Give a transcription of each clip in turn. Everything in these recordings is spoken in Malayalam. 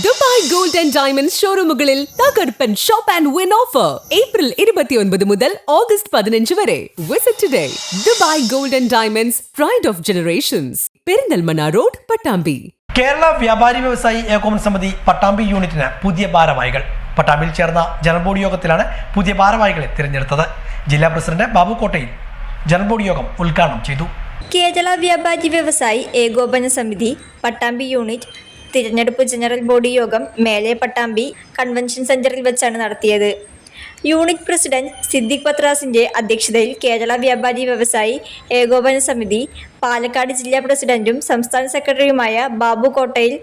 ദുബായ് ഗോൾഡ് ആൻഡ് ഡയമണ്ട് ഷോറൂമുകളിൽ തകർപ്പൻ shop and win offer. April ഇരുപത്തിയൊൻപത് മുതൽ ഓഗസ്റ്റ് പതിനഞ്ച് വരെ. Visit today Dubai gold and diamonds pride of generations Perinthalmanna road Pattambi. Kerala വ്യാപാരി വ്യവസായി ഏകോപന സമിതി പട്ടാമ്പി യൂണിറ്റിന് പുതിയ ഭാരവാഹികൾ. പട്ടാമ്പിയിൽ ചേർന്ന ജനറൽ ബോർഡ് യോഗത്തിലാണ് പുതിയ ഭാരവാഹികളെ തിരഞ്ഞെടുത്തത്. ജില്ലാ പ്രസിഡന്റ് ബാബു കോട്ടയിൽ ജനറൽ ബോർഡ് യോഗം ഉദ്ഘാടനം ചെയ്തു. കേരള വ്യാപാരി വ്യവസായി ഏകോപന സമിതി പട്ടാമ്പി യൂണിറ്റ് തിരഞ്ഞെടുപ്പ് ജനറൽ ബോഡി യോഗം മേലെ പട്ടാമ്പി കൺവെൻഷൻ സെന്ററിൽ വെച്ചാണ് നടത്തിയത്. യൂണിറ്റ് പ്രസിഡന്റ് സിദ്ദിഖ് പത്രാസിന്റെ അധ്യക്ഷതയിൽ കേരള വ്യാപാരി വ്യവസായി ഏകോപന സമിതി പാലക്കാട് ജില്ലാ പ്രസിഡന്റും സംസ്ഥാന സെക്രട്ടറിയുമായ ബാബു കോട്ടയിൽ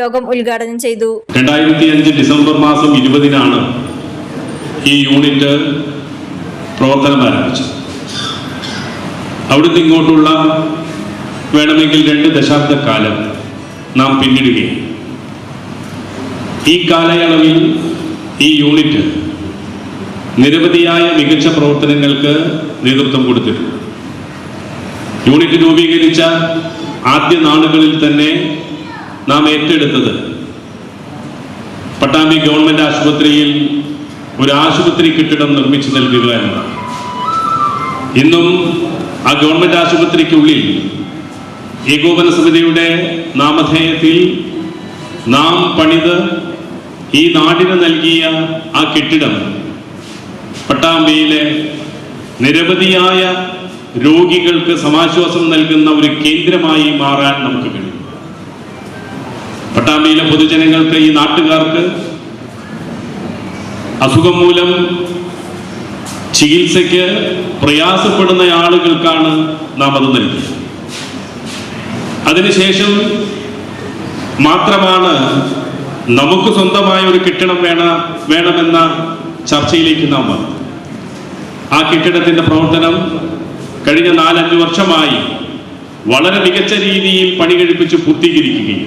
യോഗം ഉദ്ഘാടനം ചെയ്തു. രണ്ടായിരത്തി അഞ്ച് ഡിസംബർ മാസം ഇരുപതിനാണ് ഈ യൂണിറ്റ് പ്രവർത്തനം ആരംഭിച്ചത്. അവിടുന്ന് ഇങ്ങോട്ടുള്ള വേണമെങ്കിൽ രണ്ട് ദശാബ്ദക്കാലം നാം പിന്നിടുകയും ഈ കാലയളവിൽ ഈ യൂണിറ്റ് നിരവധിയായ മികച്ച പ്രവർത്തനങ്ങൾക്ക് നേതൃത്വം കൊടുത്തിട്ടുണ്ട്. യൂണിറ്റ് രൂപീകരിച്ച ആദ്യ നാളുകളിൽ തന്നെ നാം ഏറ്റെടുത്തത് പട്ടാമ്പി ഗവൺമെന്റ് ആശുപത്രിയിൽ ഒരു ആശുപത്രി കെട്ടിടം നിർമ്മിച്ചു നൽകുക എന്നതാണ്. ഇന്നും ആ ഗവൺമെന്റ് ആശുപത്രിക്കുള്ളിൽ ഏകോപന സമിതിയുടെ നാമധേയത്തിൽ നാം പണിത് ഈ നാടിന് നൽകിയ ആ കെട്ടിടം പട്ടാമ്പിയിലെ നിരവധിയായ രോഗികൾക്ക് സമാശ്വാസം നൽകുന്ന ഒരു കേന്ദ്രമായി മാറാൻ നമുക്ക് കഴിയും. പട്ടാമ്പിയിലെ പൊതുജനങ്ങൾക്ക് ഈ നാട്ടുകാർക്ക് അസുഖം മൂലം ചികിത്സയ്ക്ക് പ്രയാസപ്പെടുന്ന ആളുകൾക്കാണ് നാം അത് നൽകിയത്. അതിനുശേഷം മാത്രമാണ് നമുക്ക് സ്വന്തമായ ഒരു കെട്ടിടം വേണ വേണമെന്ന ചർച്ചയിലേക്ക് നാം വന്നു ആ കെട്ടിടത്തിന്റെ പ്രവർത്തനം കഴിഞ്ഞ നാലഞ്ച് വർഷമായി വളരെ മികച്ച രീതിയിൽ പണി കഴിപ്പിച്ച് പൂർത്തീകരിക്കുകയും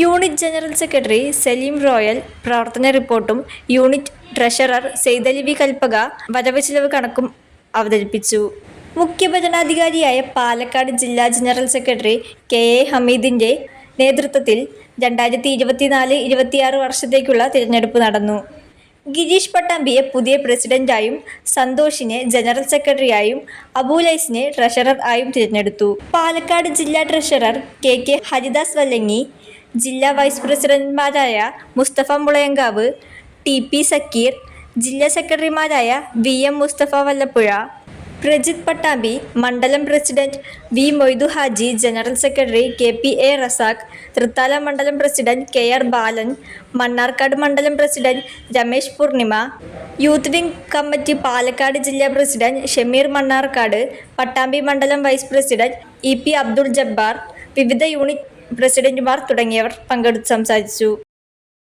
unit general secretary Salim Royal പ്രവർത്തന റിപ്പോർട്ടും യൂണിറ്റ് ട്രഷറർ സെയ്തലിവി കൽപ്പക വരവ് ചിലവ് കണക്കും അവതരിപ്പിച്ചു. മുഖ്യഭരണാധികാരിയായ പാലക്കാട് ജില്ലാ ജനറൽ സെക്രട്ടറി കെ എ ഹമീദിന്റെ നേതൃത്വത്തിൽ രണ്ടായിരത്തി ഇരുപത്തിനാല് ഇരുപത്തിയാറ് വർഷത്തേക്കുള്ള തിരഞ്ഞെടുപ്പ് നടന്നു. ഗിരീഷ് പട്ടാമ്പിയെ പുതിയ പ്രസിഡന്റായും സന്തോഷിനെ ജനറൽ സെക്രട്ടറിയായും അബൂലൈസിനെ ട്രഷറർ ആയും തിരഞ്ഞെടുത്തു. പാലക്കാട് ജില്ലാ treasurer K K Haridas Vallangi ജില്ലാ വൈസ് പ്രസിഡന്റുമാരായ മുസ്തഫ മുളയങ്കാവ് ടി പി സക്കീർ ജില്ലാ സെക്രട്ടറിമാരായ വി എം മുസ്തഫ വല്ലപ്പുഴ പ്രജിത് പട്ടാമ്പി മണ്ഡലം president V Moidu Haji general secretary K P A Razak Thrithala മണ്ഡലം president K R Balan Mannarkkad മണ്ഡലം president Ramesh Poornima youth wing committee Palakkad ജില്ലാ പ്രസിഡന്റ് ഷമീർ മണ്ണാർക്കാട് പട്ടാമ്പി മണ്ഡലം vice president E P Abdul Jabbar വിവിധ യൂണിറ്റ് പ്രസിഡന്റുമാർ തുടങ്ങിയവർ പങ്കെടുത്ത് സംസാരിച്ചു.